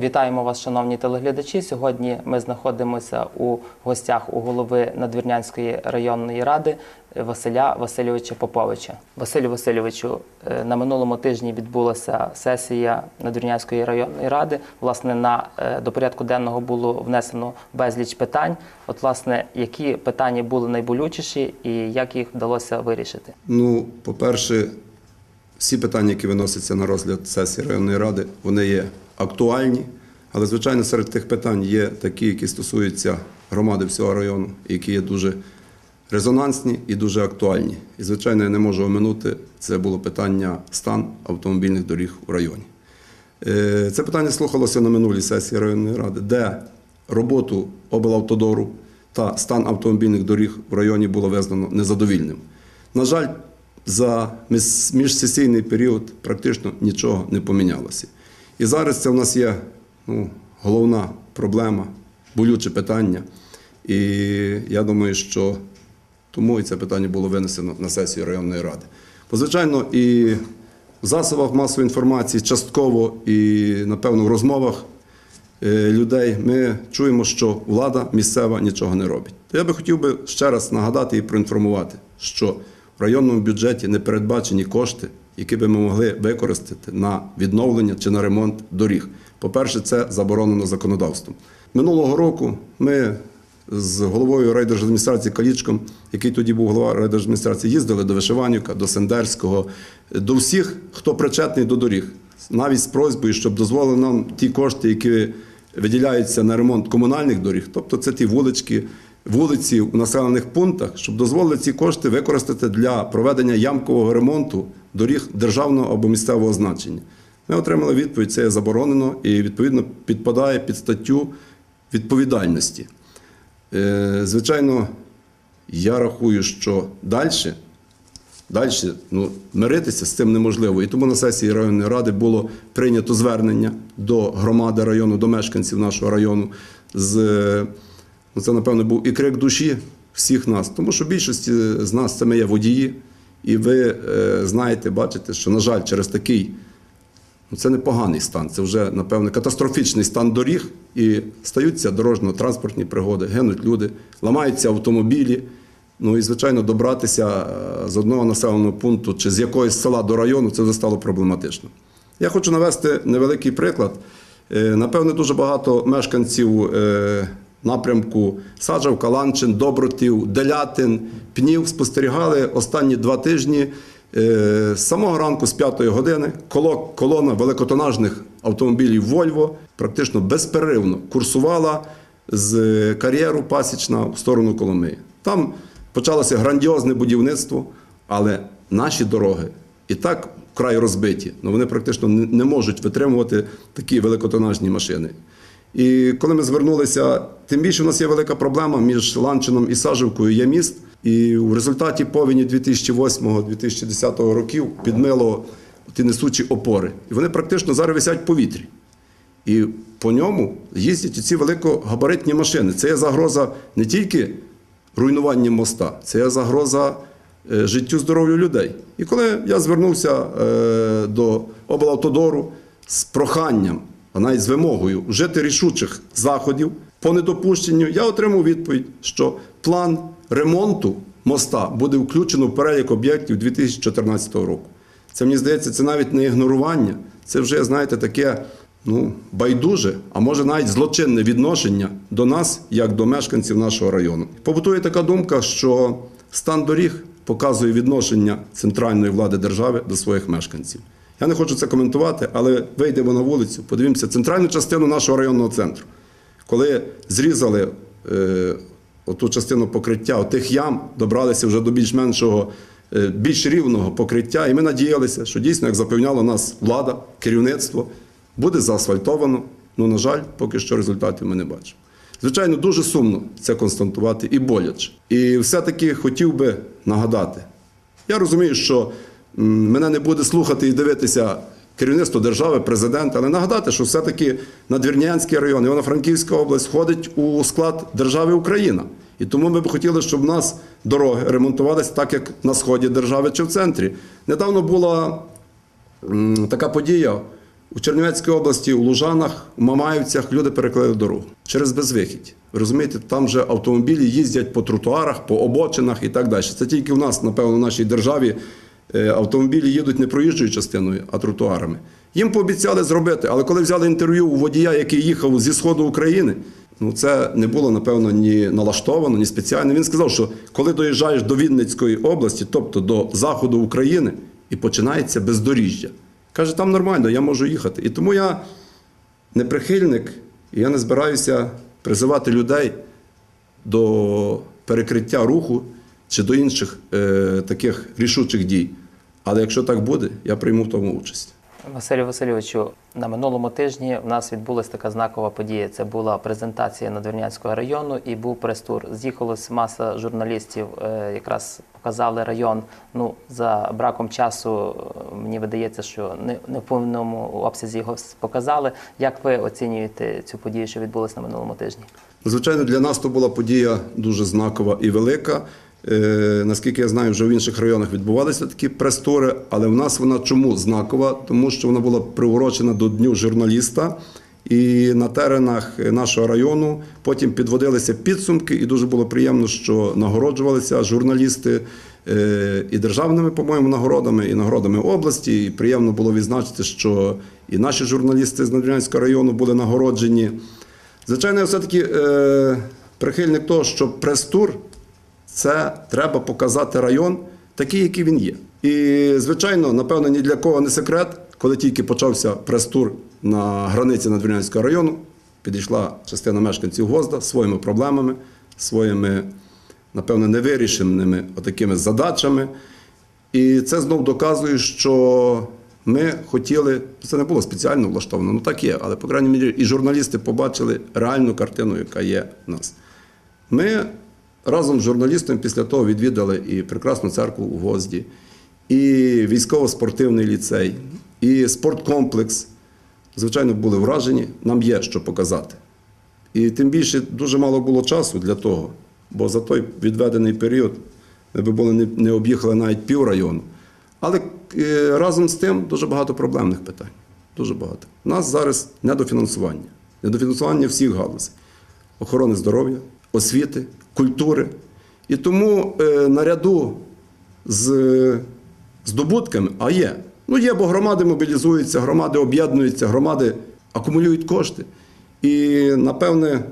Вітаємо вас, шановні телеглядачі. Сьогодні ми знаходимося у гостях у голови Надвірнянської районної ради Василя Васильовича Поповича. Василю Васильовичу, е, на минулому тижні відбулася сесія Надвірнянської районної ради. Власне, на е, до порядку денного було внесено безліч питань. От, власне, які питання були найболючіші і як їх вдалося вирішити? Ну, по-перше, всі питання, які виносяться на розгляд сесії районної ради, вони є актуальні. Але, звичайно, серед тих питань є такі, які стосуються громади всього району, які є дуже резонансні і дуже актуальні. І, звичайно, я не можу оминути, це було питання стан автомобільних доріг у районі. Е, Це питання слухалося на минулій сесії районної ради, де роботу облавтодору та стан автомобільних доріг в районі було визнано незадовільним. На жаль, за міжсесійний період практично нічого не помінялося. І зараз це в нас є ну, головна проблема, болюче питання. І я думаю, що тому і це питання було винесено на сесію районної ради. Бо, звичайно, і в засобах масової інформації, частково і, напевно, в розмовах е, людей ми чуємо, що влада місцева нічого не робить. То я би хотів би ще раз нагадати і проінформувати, що в районному бюджеті не передбачені кошти, які би ми могли використати на відновлення чи на ремонт доріг. По-перше, це заборонено законодавством. Минулого року ми з головою райдержадміністрації Калічком, який тоді був голова райдержадміністрації, їздили до Вишиванівка, до Сендерського, до всіх, хто причетний до доріг, навіть з просьбою, щоб дозволили нам ті кошти, які виділяються на ремонт комунальних доріг, тобто це ті вулички, вулиці у населених пунктах, щоб дозволили ці кошти використати для проведення ямкового ремонту доріг державного або місцевого значення. Ми отримали відповідь, це є заборонено і відповідно підпадає під статтю відповідальності. Е, Звичайно, я рахую, що далі, далі ну, миритися з цим неможливо. І тому на сесії районної ради було прийнято звернення до громади району, до мешканців нашого району. З, е, ну, це, напевно, був і крик душі всіх нас, тому що більшості з нас це ми є водії, і ви е, знаєте, бачите, що, на жаль, через такий Ну, це не поганий стан, це вже, напевне, катастрофічний стан доріг, і стаються дорожньо-транспортні пригоди, гинуть люди, ламаються автомобілі. Ну і, звичайно, добратися е, з одного населеного пункту чи з якогось села до району це вже стало проблематично. Я хочу навести невеликий приклад. Е, Напевне, дуже багато мешканців е, напрямку Саджавка, Ланчин, Добротів, Делятин, Пнів спостерігали останні два тижні. Е, З самого ранку, з 5 години, колона великотонажних автомобілів Вольво практично безперервно курсувала з кар'єру Пасічна в сторону Коломиї. Там почалося грандіозне будівництво, але наші дороги і так вкрай розбиті, але вони практично не можуть витримувати такі великотонажні машини. І коли ми звернулися, тим більше в нас є велика проблема між Ланчином і Сажівкою є міст. І в результаті повені 2008-2010 років підмило ті несучі опори. І вони практично зараз висять в повітрі. І по ньому їздять ці великогабаритні машини. Це є загроза не тільки руйнування моста, це є загроза е, життю здоров'ю людей. І коли я звернувся е, до облавтодору з проханням, а навіть з вимогою вжити рішучих заходів по недопущенню, я отримав відповідь, що план ремонту моста буде включено в перелік об'єктів 2014 року. Це мені здається, це навіть не ігнорування, це вже, знаєте, таке ну, байдуже, а може навіть злочинне відношення до нас, як до мешканців нашого району. Побутує така думка, що стан доріг показує відношення центральної влади держави до своїх мешканців. Я не хочу це коментувати, але вийдемо на вулицю, подивимося центральну частину нашого районного центру. Коли зрізали е, оту частину покриття, тих ям, добралися вже до більш-меншого, е, більш рівного покриття, і ми надіялися, що дійсно, як запевняла нас влада, керівництво, буде заасфальтовано. Ну, на жаль, поки що результатів ми не бачимо. Звичайно, дуже сумно це констатувати і боляче. І все-таки хотів би нагадати. Я розумію, що мене не буде слухати і дивитися керівництво держави, президент, але нагадати, що все-таки Надвірнянський район, Івано-Франківська область входить у склад держави Україна. І тому ми б хотіли, щоб в нас дороги ремонтувалися так, як на сході держави чи в центрі. Недавно була така подія У Чернівецькій області, у Лужанах, у Мамаївцях люди перекрили дорогу через безвихідь. Ви розумієте, там вже автомобілі їздять по тротуарах, по обочинах і так далі. Це тільки в нас, напевно, в нашій державі автомобілі їдуть не проїжджою частиною, а тротуарами. Їм пообіцяли зробити, але коли взяли інтерв'ю у водія, який їхав зі сходу України, ну це не було, напевно, ні налаштовано, ні спеціально. Він сказав, що коли доїжджаєш до Вінницької області, тобто до заходу України, і починається бездоріжжя. Каже, там нормально, я можу їхати. І тому я не прихильник, і я не збираюся призивати людей до перекриття руху чи до інших е, таких рішучих дій. Але якщо так буде, я прийму в тому участь. Василю Васильовичу, на минулому тижні в нас відбулася така знакова подія. Це була презентація Надвірнянського району і був прес-тур. З'їхалась маса журналістів, е, якраз показали район. Ну за браком часу е, мені видається, що не, не в повному обсязі його показали. Як ви оцінюєте цю подію, що відбулася на минулому тижні? Звичайно, для нас то була подія дуже знакова і велика. Е, наскільки я знаю, вже в інших районах відбувалися такі прес-тури, але в нас вона чому знакова? Тому що вона була приурочена до Дню журналіста. І на теренах нашого району потім підводилися підсумки, і дуже було приємно, що нагороджувалися журналісти е, і державними, по-моєму, нагородами, і нагородами області. І приємно було відзначити, що і наші журналісти з Надвірнянського району були нагороджені. Звичайно, я все-таки е, прихильник того, що прес-тур це треба показати район такий, який він є. І, звичайно, напевно, ні для кого не секрет, коли тільки почався прес-тур на границі Надвірнянського району, підійшла частина мешканців Гозда своїми проблемами, своїми, напевно, невирішеними отакими задачами. І це знов доказує, що ми хотіли, це не було спеціально влаштовано, ну так є, але, по крайній мірі, і журналісти побачили реальну картину, яка є в нас. Ми разом з журналістами після того відвідали і прекрасну церкву у Гозді, і військово-спортивний ліцей, і спорткомплекс. Звичайно, були вражені, нам є що показати. І тим більше дуже мало було часу для того, бо за той відведений період ми би були не, об'їхали навіть пів району. Але е, разом з тим дуже багато проблемних питань. Дуже багато. У нас зараз недофінансування. Недофінансування всіх галузей. Охорони здоров'я, освіти, культури. І тому е, наряду з е, здобутками, а є. Ну є, бо громади мобілізуються, громади об'єднуються, громади акумулюють кошти. І, напевне,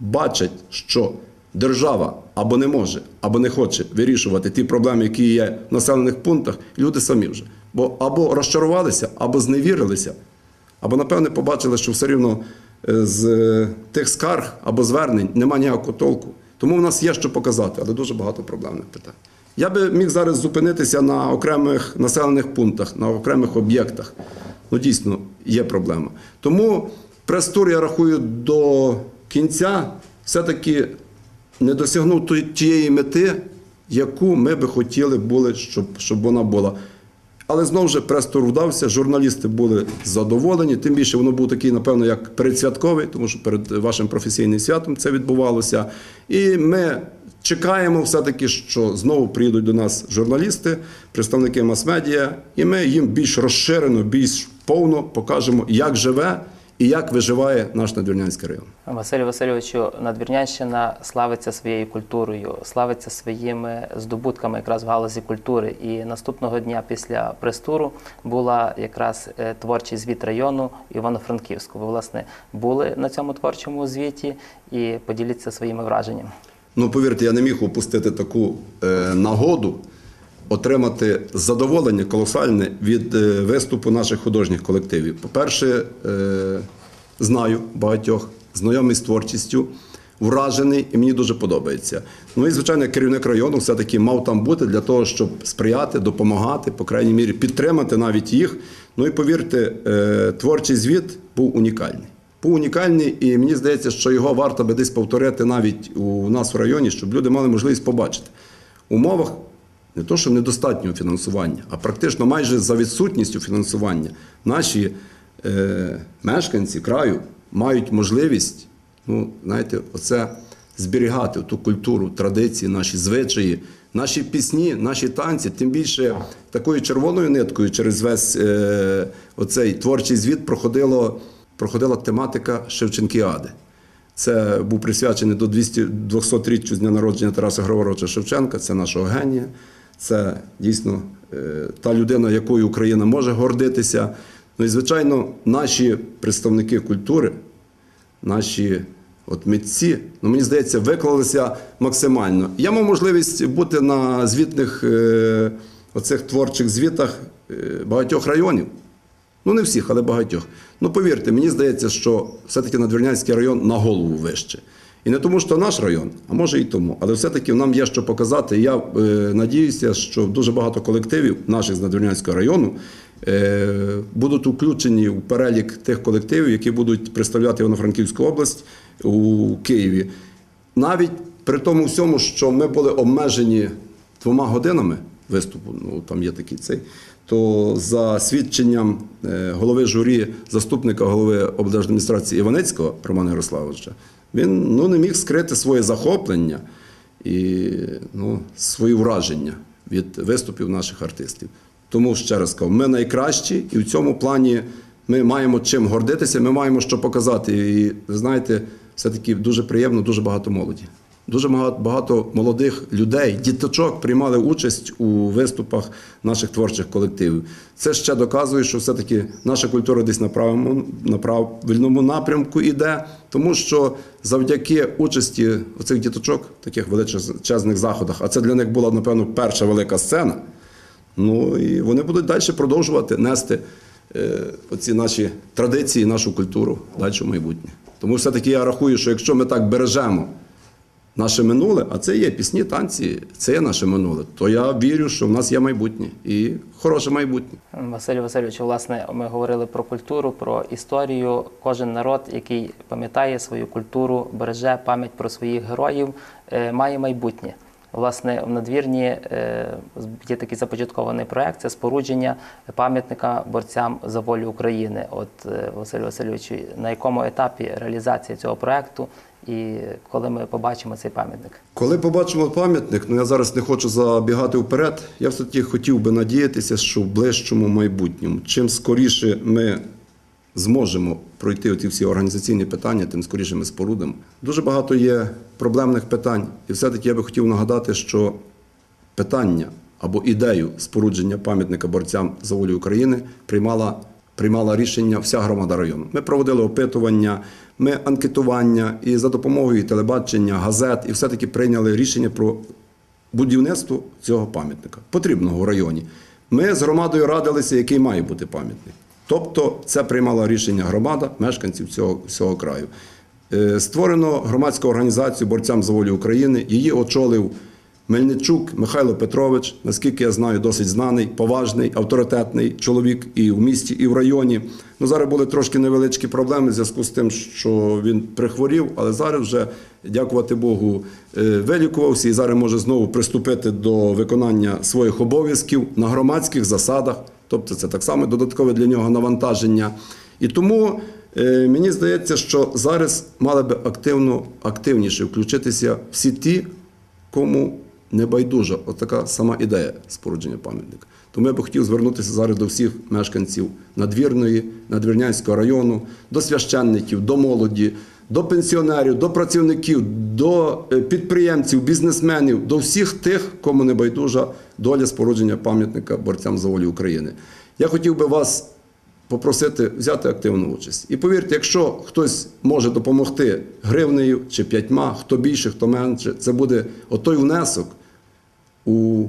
бачать, що держава або не може, або не хоче вирішувати ті проблеми, які є в населених пунктах, люди самі вже. Бо або розчарувалися, або зневірилися, або, напевне, побачили, що все рівно з е, тих скарг або звернень немає ніякого толку. Тому в нас є що показати, але дуже багато проблемних питань. Я би міг зараз зупинитися на окремих населених пунктах, на окремих об'єктах. Ну, дійсно, є проблема. Тому прес-тур, я рахую, до кінця все-таки не досягнув тієї мети, яку ми би хотіли були, щоб, щоб вона була. Але знову ж прес-тур вдався, журналісти були задоволені, тим більше воно був такий, напевно, як передсвятковий, тому що перед вашим професійним святом це відбувалося. І ми чекаємо все-таки, що знову приїдуть до нас журналісти, представники мас-медіа, і ми їм більш розширено, більш повно покажемо, як живе і як виживає наш Надвірнянський район. Василю Васильовичу, Надвірнянщина славиться своєю культурою, славиться своїми здобутками якраз в галузі культури. І наступного дня після прес-туру була якраз е, творчий звіт району Івано-Франківську. Ви, власне, були на цьому творчому звіті і поділіться своїми враженнями. Ну, повірте, я не міг упустити таку е, нагоду отримати задоволення колосальне від е, виступу наших художніх колективів. По-перше, е, знаю багатьох, знайомий з творчістю, вражений і мені дуже подобається. Ну і, звичайно, керівник району все-таки мав там бути для того, щоб сприяти, допомагати, по крайній мірі, підтримати навіть їх. Ну і повірте, е, творчий звіт був унікальний. Був унікальний, і мені здається, що його варто би десь повторити навіть у нас в районі, щоб люди мали можливість побачити. В умовах не то, що недостатнього фінансування, а практично майже за відсутністю фінансування наші е, мешканці краю мають можливість, ну, знаєте, оце зберігати ту культуру, традиції, наші звичаї. Наші пісні, наші танці, тим більше такою червоною ниткою через весь е, оцей творчий звіт проходило, проходила тематика Шевченкіади. Це був присвячений до 200 200-річчю з дня народження Тараса Григоровича Шевченка, це нашого генія. Це дійсно е, та людина, якою Україна може гордитися. Ну і, звичайно, наші представники культури, наші от митці, ну мені здається, виклалися максимально. Я мав можливість бути на звітних е, оцих творчих звітах е, багатьох районів. Ну, не всіх, але багатьох. Ну, повірте, мені здається, що все-таки Надвірнянський район на голову вище. І не тому, що наш район, а може і тому. Але все-таки нам є що показати. Я е, надіюся, що дуже багато колективів наших з Надвірнянського району е, будуть включені в перелік тих колективів, які будуть представляти Івано-Франківську область у Києві. Навіть при тому всьому, що ми були обмежені двома годинами виступу, ну там є такий цей, то за свідченням е, голови журі, заступника голови облдержадміністрації Іваницького Романа Ярославовича, він ну, не міг скрити своє захоплення і ну, свої враження від виступів наших артистів. Тому ще раз кажу, ми найкращі, і в цьому плані ми маємо чим гордитися, ми маємо що показати. І ви знаєте, все-таки дуже приємно, дуже багато молоді. Дуже багато, молодих людей, діточок приймали участь у виступах наших творчих колективів. Це ще доказує, що все-таки наша культура десь на правильному, на правильному напрямку йде, тому що завдяки участі оцих діточок, таких величезних заходах, а це для них була, напевно, перша велика сцена. Ну і вони будуть далі продовжувати нести е, оці наші традиції, нашу культуру далі в майбутнє. Тому все-таки я рахую, що якщо ми так бережемо наше минуле, а це є пісні, танці, це є наше минуле, то я вірю, що в нас є майбутнє і хороше майбутнє. Василь Васильович, власне, ми говорили про культуру, про історію. Кожен народ, який пам'ятає свою культуру, береже пам'ять про своїх героїв, е, має майбутнє. Власне, в надвірні е, є такий започаткований проект це спорудження пам'ятника борцям за волю України. От е, Василь Васильович, на якому етапі реалізації цього проекту і коли ми побачимо цей пам'ятник? Коли побачимо пам'ятник, ну я зараз не хочу забігати вперед. Я все-таки хотів би надіятися, що в ближчому майбутньому, чим скоріше ми зможемо пройти оці всі організаційні питання, тим скоріше ми спорудимо. Дуже багато є проблемних питань, і все-таки я би хотів нагадати, що питання або ідею спорудження пам'ятника борцям за волю України приймала, приймала рішення вся громада району. Ми проводили опитування, ми анкетування і за допомогою телебачення, газет, і все-таки прийняли рішення про будівництво цього пам'ятника, потрібного в районі. Ми з громадою радилися, який має бути пам'ятник. Тобто це приймала рішення громада, мешканців цього, цього краю. Е, Створено громадську організацію борцям за волю України. Її очолив Мельничук Михайло Петрович, наскільки я знаю, досить знаний, поважний, авторитетний чоловік і в місті, і в районі. Ну, зараз були трошки невеличкі проблеми в зв'язку з тим, що він прихворів, але зараз вже, дякувати Богу, е, вилікувався і зараз може знову приступити до виконання своїх обов'язків на громадських засадах. Тобто це так само додаткове для нього навантаження. І тому е, мені здається, що зараз мали би активно, активніше включитися всі ті, кому не байдужа от така сама ідея спорудження пам'ятника. Тому я би хотів звернутися зараз до всіх мешканців надвірної, надвірнянського району, до священників, до молоді, до пенсіонерів, до працівників, до е, підприємців, бізнесменів, до всіх тих, кому не байдужа доля спорудження пам'ятника борцям за волю України. Я хотів би вас попросити взяти активну участь. І повірте, якщо хтось може допомогти гривнею чи п'ятьма, хто більше, хто менше, це буде отой внесок у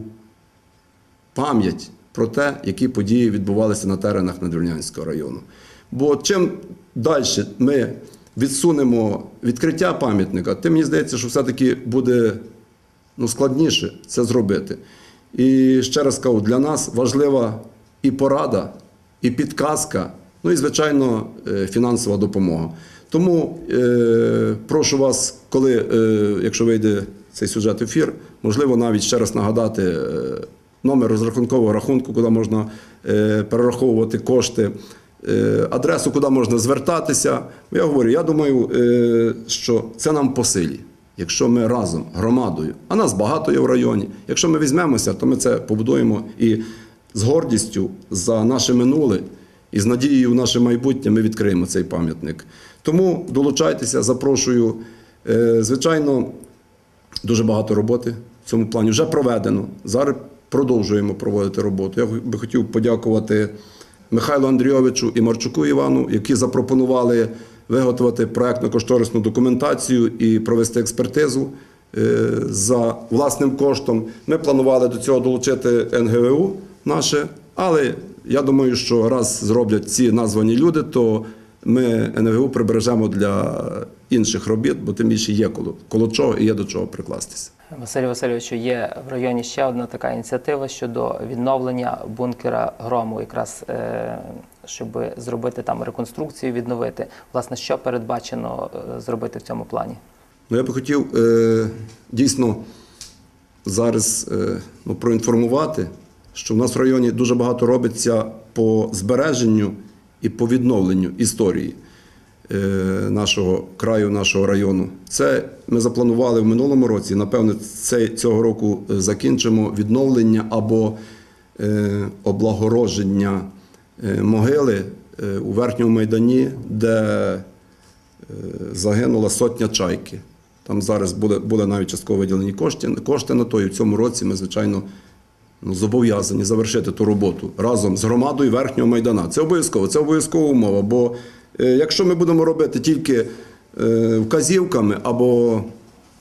пам'ять про те, які події відбувалися на теренах Надвірнянського району. Бо чим далі ми відсунемо відкриття пам'ятника, тим мені здається, що все-таки буде ну, складніше це зробити. І ще раз кажу, для нас важлива і порада, і підказка, ну і, звичайно, е, фінансова допомога. Тому е, прошу вас, коли, е, якщо вийде цей сюжет ефір, можливо, навіть ще раз нагадати е, номер розрахункового рахунку, куди можна е, перераховувати кошти, е, адресу, куди можна звертатися. Я говорю, я думаю, що це нам по силі. якщо ми разом, громадою, а нас багато є в районі, якщо ми візьмемося, то ми це побудуємо і з гордістю за наше минуле і з надією в наше майбутнє ми відкриємо цей пам'ятник. Тому долучайтеся, запрошую. Звичайно, дуже багато роботи в цьому плані вже проведено. Зараз продовжуємо проводити роботу. Я би хотів подякувати Михайлу Андрійовичу і Марчуку Івану, які запропонували виготовити проектно-кошторисну документацію і провести експертизу е, за власним коштом. Ми планували до цього долучити НГВУ наше, але я думаю, що раз зроблять ці названі люди, то ми НГУ прибережемо для інших робіт, бо тим більше є коло, коло чого і є до чого прикластися. Василю Васильовичу, є в районі ще одна така ініціатива щодо відновлення бункера грому, якраз е, щоб зробити там реконструкцію, відновити. Власне, що передбачено е, зробити в цьому плані? Ну, я би хотів е, дійсно зараз ну, проінформувати, що в нас в районі дуже багато робиться по збереженню і по відновленню історії е, нашого краю, нашого району. Це ми запланували в минулому році. Напевне, це, цього року е, закінчимо відновлення або е, облагородження могили у верхньому майдані, де загинула сотня чайки. Там зараз були, навіть частково виділені кошти, кошти на то, і в цьому році ми, звичайно, зобов'язані завершити ту роботу разом з громадою верхнього майдана. Це обов'язково, це обов'язкова умова. Бо е, якщо ми будемо робити тільки е, вказівками або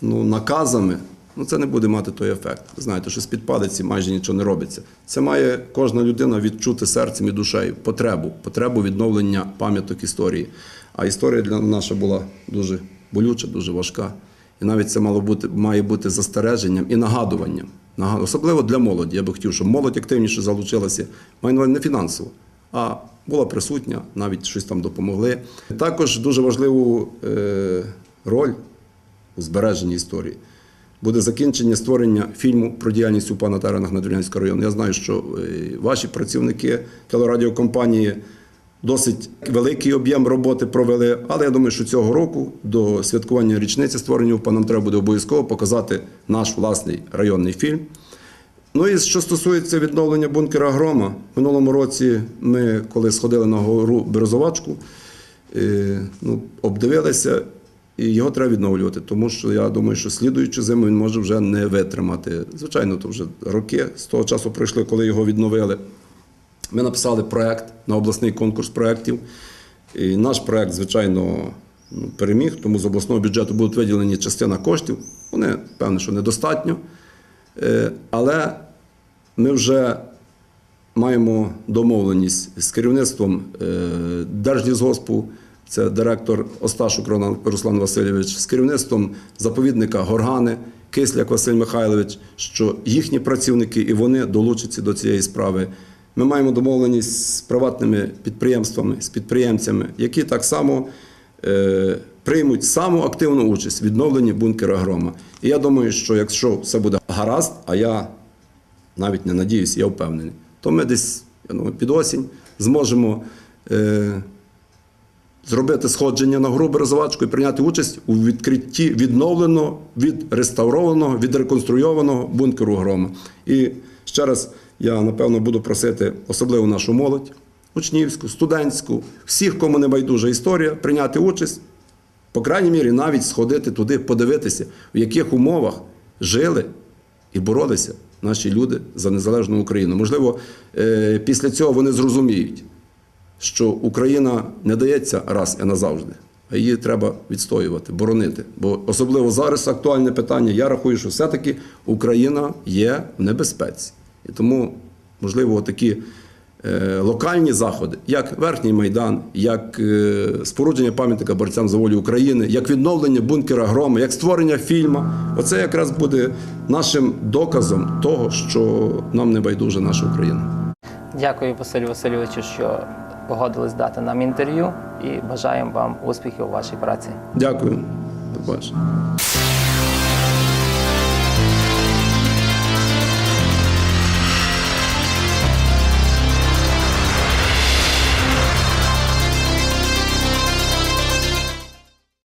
ну, наказами, ну це не буде мати той ефект. Знаєте, що з-під палиці майже нічого не робиться. Це має кожна людина відчути серцем і душею потребу, потребу відновлення пам'яток історії. А історія для наша була дуже болюча, дуже важка. І навіть це мало бути, має бути застереженням і нагадуванням. Особливо для молоді. Я би хотів, щоб молодь активніше залучилася, маю не фінансово, а була присутня, навіть щось там допомогли. Також дуже важливу е, роль у збереженні історії. Буде закінчення створення фільму про діяльність УПА на теренах Надвірнянського району. Я знаю, що е, ваші працівники телерадіокомпанії досить великий об'єм роботи провели, але я думаю, що цього року до святкування річниці створення УПА нам треба буде обов'язково показати наш власний районний фільм. Ну і що стосується відновлення бункера Грома, в минулому році ми, коли сходили на гору Березовачку, е, ну, обдивилися, і його треба відновлювати, тому що я думаю, що слідуючу зиму він може вже не витримати. Звичайно, то вже роки з того часу пройшли, коли його відновили. Ми написали проект на обласний конкурс проєктів. І наш проект, звичайно, ну, переміг, тому з обласного бюджету будуть виділені частина коштів. Вони, певно, що недостатньо. Е, Але ми вже маємо домовленість з керівництвом е, Держлісгоспу, це директор Осташук Руслан Васильович, з керівництвом заповідника Горгани, Кисляк Василь Михайлович, що їхні працівники і вони долучаться до цієї справи. Ми маємо домовленість з приватними підприємствами, з підприємцями, які так само е, приймуть саму активну участь в відновленні бункера Грома. І я думаю, що якщо все буде гаразд, а я навіть не надіюсь, я впевнений, то ми десь я думаю, під осінь зможемо е, зробити сходження на гру Березовачку і прийняти участь у відкритті відновленого, відреставрованого, відреконструйованого бункеру Грома. І ще раз я напевно буду просити особливо нашу молодь, учнівську, студентську, всіх, кому не байдужа історія, прийняти участь, по крайній мірі, навіть сходити туди, подивитися, в яких умовах жили і боролися наші люди за незалежну Україну. Можливо, е, після цього вони зрозуміють, що Україна не дається раз і назавжди, а її треба відстоювати, боронити. Бо особливо зараз актуальне питання. Я рахую, що все-таки Україна є в небезпеці. І тому, можливо, такі е, локальні заходи, як Верхній Майдан, як е, спорудження пам'ятника борцям за волю України, як відновлення бункера Грома, як створення фільму, оце якраз буде нашим доказом того, що нам не байдужа наша Україна. Дякую, Василю Васильовичу, що погодились дати нам інтерв'ю і бажаємо вам успіхів у вашій праці. Дякую. До побачення.